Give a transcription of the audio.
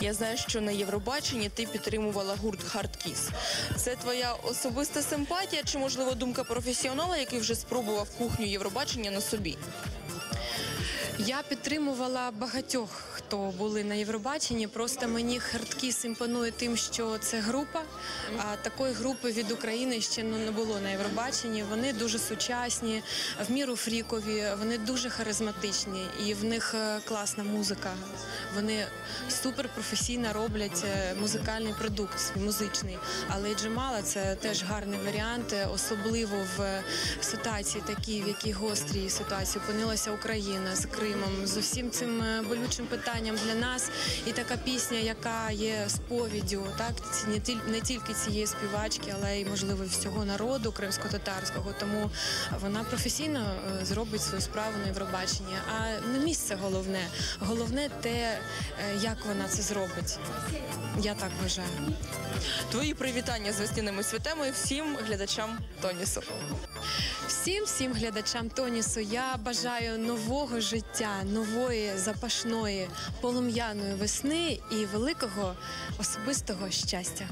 Я знаю, що на Євробаченні ти підтримувала гурт Хардкіс. Це твоя особиста симпатія чи, можливо, думка професіонала, який вже спробував кухню Євробачення на собі? Я підтримувала багатьох, хто були на Євробаченні. Просто мені хардкіс імпонує тим, що це група. А такої групи від України ще ну, не було на Євробаченні. Вони дуже сучасні, в міру фрікові, вони дуже харизматичні і в них е, класна музика. Вони супер професійно роблять е, музикальний продукт, музичний. Але і Джамала це теж гарний варіант, е, особливо в ситуації такій, в якій гострій ситуації опинилася Україна з Кримом, з усім цим болючим питанням для нас. І така пісня, яка є сповіддю, так не тільки цієї співачки, але й можливо всього народу кримсько-татарського. Тому вона професійно е, зробить свою справу на Євробаченні. А не місце головне. Головне те, е, як вона це зробить. Я так вважаю. Твої привітання з весняними святами всім глядачам Тонісу. Всім всім глядачам Тонісу я бажаю нового життя, нової запашної полум'яної весни і великого особистого щастя.